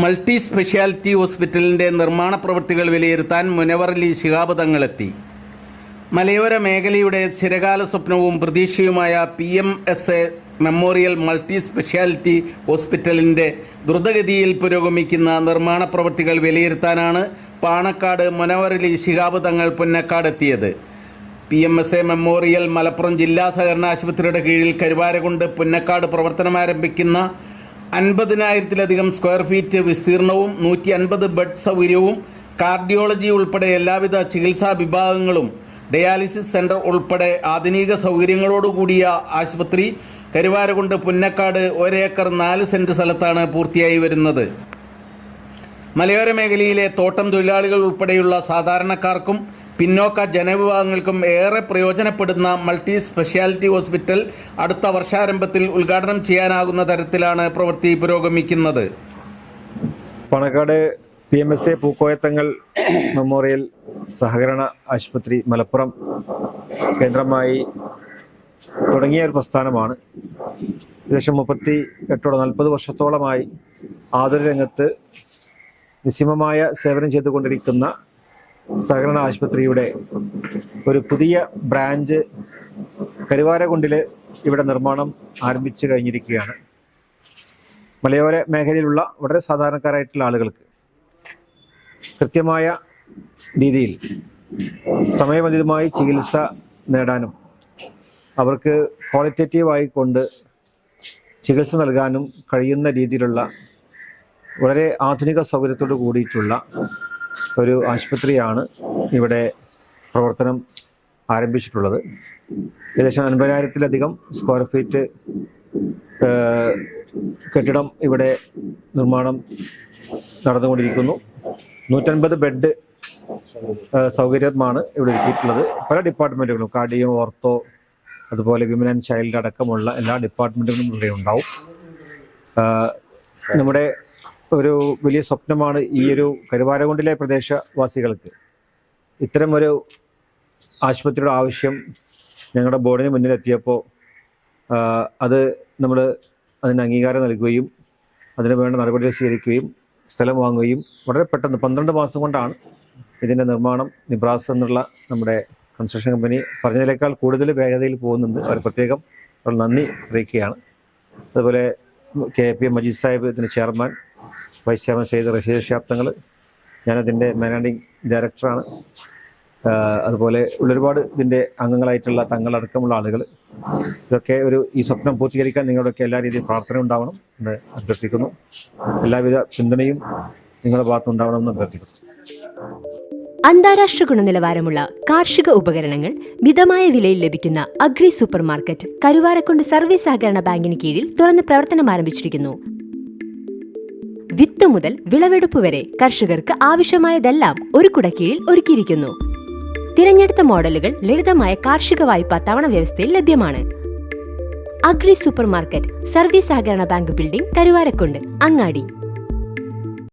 Multi speciality ഹോസ്പിറ്റലിന്റെ നിർമ്മാണ പ്രവൃത്തികൾ വിലയിരുത്താൻ മുനവറലി ശിഹാബ് തങ്ങളെത്തി. മലയോര മേഖലയുടെ ചിരകാല സ്വപ്നവും പ്രതീക്ഷയുമായ P M S A memorial multi speciality ഹോസ്പിറ്റലിന്റെ ദ്രുതഗതിയിൽ പുരോഗമിക്കുന്ന നിർമ്മാണ പ്രവൃത്തികൾ വിലയിരുത്താനാണ് Panakkad Munavvarali Shihab Thangal പുന്നക്കാടെത്തിയത്. P M S A memorial Malappuram ജില്ലാ സഹകരണ ആശുപത്രിയുടെ കീഴിൽ കരുവാരകുണ്ട് പുന്നക്കാട് പ്രവർത്തനമാരംഭിക്കുന്ന അൻപതിനായിരത്തിലധികം സ്ക്വയർ ഫീറ്റ് വിസ്തീർണവും നൂറ്റി അൻപത് ബെഡ് സൗകര്യവും കാർഡിയോളജി ഉൾപ്പെടെ എല്ലാവിധ ചികിത്സാ വിഭാഗങ്ങളും ഡയാലിസിസ് സെന്റർ ഉൾപ്പെടെ ആധുനിക സൗകര്യങ്ങളോടുകൂടിയ ആശുപത്രി കരുവാരകുണ്ട് പുന്നക്കാട് ഒരേക്കർ നാല് സെന്റ് സ്ഥലത്താണ് പൂർത്തിയായി വരുന്നത്. മലയോര മേഖലയിലെ തോട്ടം തൊഴിലാളികൾ ഉൾപ്പെടെയുള്ള സാധാരണക്കാർക്കും പിന്നോക്ക ജനവിഭാഗങ്ങൾക്കും ഏറെ പ്രയോജനപ്പെടുന്ന മൾട്ടി സ്പെഷ്യാലിറ്റി ഹോസ്പിറ്റൽ അടുത്ത വർഷാരംഭത്തിൽ ഉദ്ഘാടനം ചെയ്യാനാകുന്ന തരത്തിലാണ് പ്രവൃത്തി പുരോഗമിക്കുന്നത്. Panakkad P M S A Pookoyathangal memorial സഹകരണ ആശുപത്രി മലപ്പുറം കേന്ദ്രമായി തുടങ്ങിയ ഒരു പ്രസ്ഥാനമാണ്. ഏകദേശം മുപ്പത്തി എട്ടോടെ നാൽപ്പത് വർഷത്തോളമായി ആതുര രംഗത്ത് നിസ്സീമമായ സേവനം ചെയ്തുകൊണ്ടിരിക്കുന്ന സഹകരണ ആശുപത്രിയുടെ ഒരു പുതിയ ബ്രാഞ്ച് കരുവാരകുണ്ടിൽ ഇവിടെ നിർമ്മാണം ആരംഭിച്ചു കഴിഞ്ഞിരിക്കുകയാണ്. മലയോര മേഖലയിലുള്ള വളരെ സാധാരണക്കാരായിട്ടുള്ള ആളുകൾക്ക് കൃത്യമായ രീതിയിൽ സമയബന്ധിതമായി ചികിത്സ നേടാനും അവർക്ക് ക്വാളിറ്റേറ്റീവായി കൊണ്ട് ചികിത്സ നൽകാനും കഴിയുന്ന രീതിയിലുള്ള വളരെ ആധുനിക സൗകര്യത്തോട് കൂടിയിട്ടുള്ള ഒരു ആശുപത്രിയാണ് ഇവിടെ പ്രവർത്തനം ആരംഭിച്ചിട്ടുള്ളത്. ഏകദേശം അൻപതിനായിരത്തിലധികം സ്ക്വയർ ഫീറ്റ് കെട്ടിടം ഇവിടെ നിർമ്മാണം നടന്നുകൊണ്ടിരിക്കുന്നു. നൂറ്റൻപത് ബെഡ് സൗകര്യമാണ് ഇവിടെ ഒരുക്കിയിട്ടുള്ളത്. പല ഡിപ്പാർട്ട്മെന്റുകളും കാർഡിയോ ഓർത്തോ അതുപോലെ വിമൻ ആൻഡ് ചൈൽഡ് അടക്കമുള്ള എല്ലാ ഡിപ്പാർട്ട്മെന്റുകളും ഇവിടെ ഉണ്ടാവും നമ്മുടെ ഒരു വലിയ സ്വപ്നമാണ് ഈ ഒരു കരുവാരകുണ്ടിലെ പ്രദേശവാസികൾക്ക്. ഇത്തരം ഒരു ആശുപത്രിയുടെ ആവശ്യം ഞങ്ങളുടെ ബോർഡിന് മുന്നിലെത്തിയപ്പോൾ അത് നമ്മൾ അതിന് അംഗീകാരം നൽകുകയും അതിന് വേണ്ട നടപടികൾ സ്വീകരിക്കുകയും സ്ഥലം വാങ്ങുകയും വളരെ പെട്ടെന്ന് പന്ത്രണ്ട് മാസം കൊണ്ടാണ് ഇതിന്റെ നിർമ്മാണം നിബ്രാസ് എന്നുള്ള നമ്മുടെ കൺസ്ട്രക്ഷൻ കമ്പനി പറഞ്ഞതിനേക്കാൾ കൂടുതൽ വേഗതയിൽ പോകുന്നുണ്ട്. അവർ പ്രത്യേകം നന്ദി അറിയിക്കുകയാണ്. അതുപോലെ K P M Majeed Sahib ഇതിന്റെ ചെയർമാൻ വൈസ് ചെയർമാൻ ചെയ്ത റഷീദ് ഞാനതിന്റെ മാനേജിംഗ് ഡയറക്ടറാണ് അതുപോലെ ഒരുപാട് ഇതിന്റെ അംഗങ്ങളായിട്ടുള്ള തങ്ങളടക്കമുള്ള ആളുകൾ ഇതൊക്കെ ഒരു ഈ സ്വപ്നം പൂർത്തീകരിക്കാൻ നിങ്ങളുടെയൊക്കെ എല്ലാ രീതിയിൽ പ്രാർത്ഥന ഉണ്ടാവണം എന്ന് അഭ്യർത്ഥിക്കുന്നു. എല്ലാവിധ പിന്തുണയും നിങ്ങളുടെ ഭാഗത്ത് ഉണ്ടാവണമെന്ന് അഭ്യർത്ഥിക്കുന്നു. അന്താരാഷ്ട്ര ഗുണനിലവാരമുള്ള കാർഷിക ഉപകരണങ്ങൾ മിതമായ വിലയിൽ ലഭിക്കുന്ന agri super market Karuvarakundu service സഹകരണ ബാങ്കിന് കീഴിൽ തുറന്ന് പ്രവർത്തനം ആരംഭിച്ചിരിക്കുന്നു. വിത്ത് മുതൽ വിളവെടുപ്പ് വരെ കർഷകർക്ക് ആവശ്യമായതെല്ലാം ഒരു കുടക്കീഴിൽ ഒരുക്കിയിരിക്കുന്നു. തിരഞ്ഞെടുത്ത മോഡലുകൾ ലളിതമായ കാർഷിക വായ്പാ തവണ വ്യവസ്ഥയിൽ ലഭ്യമാണ്. അഗ്രി സൂപ്പർ മാർക്കറ്റ് സർവീസ് സഹകരണ ബാങ്ക് ബിൽഡിംഗ് കരുവാരക്കുണ്ട് അങ്ങാടി.